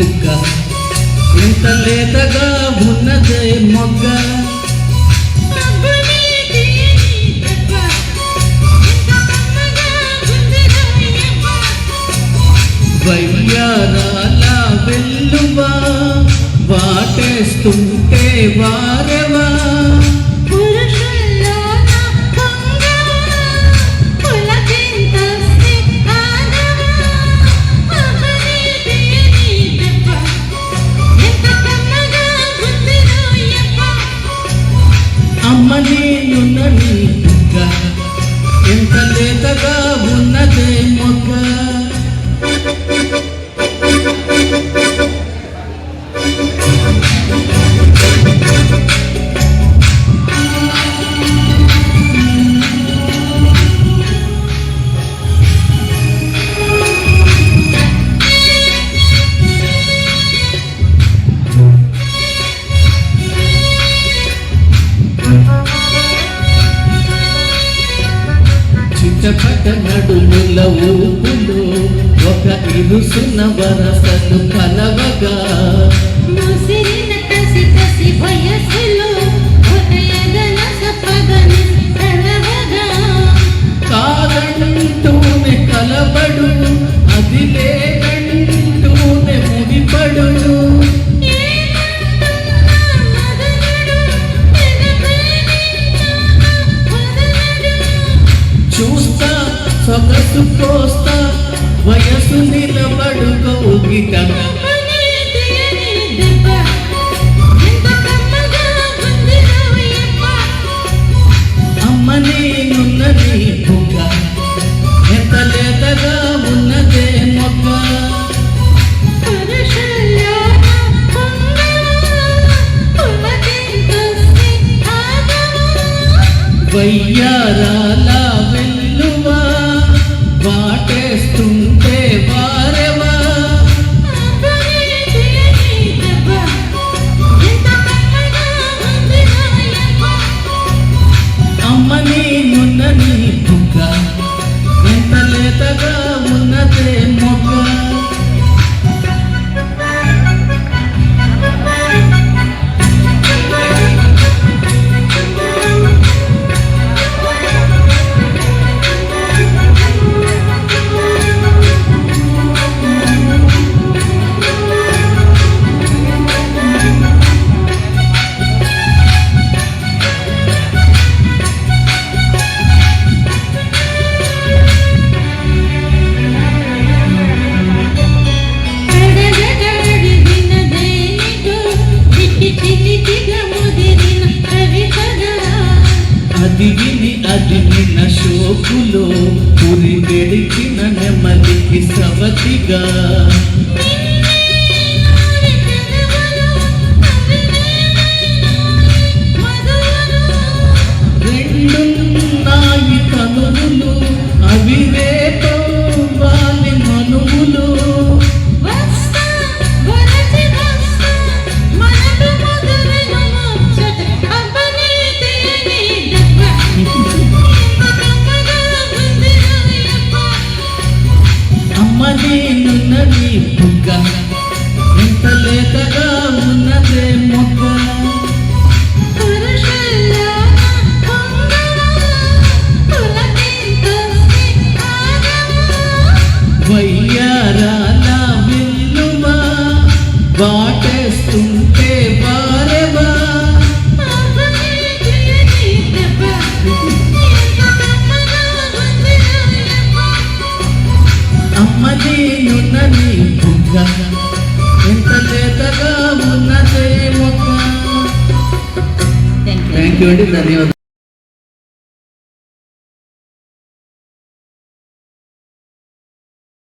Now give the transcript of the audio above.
బుగ్గ ఇంత లేతగా ఉన్నదే మొగ్గ. అబ్బని వయ్యారాల వెల్లువా వాటేస్తుంటే వారెవా? ನನ್ನ చిట్టపట నడుముల ఊపులో. ఒక ఇరుసున వరసలు కలవగా వయసు నిలబడుకో గీత అమ్మ నేనున్నది బుగ్గ ఎంత లేతగా ఉన్నదే మొక్క. వయ్యారాల వెళ్ళువా వాటేస్తుంది అది విని అది నిన్న శోకులో పురి గెలిచిన నెమ్మదికి సవతిగా రెండున్నాయి అవి నీ బుగ్గ ఎంత ఉన్నదే మొగ్గ థ్యాంక్ యూ అండి ధన్యవాదాలు.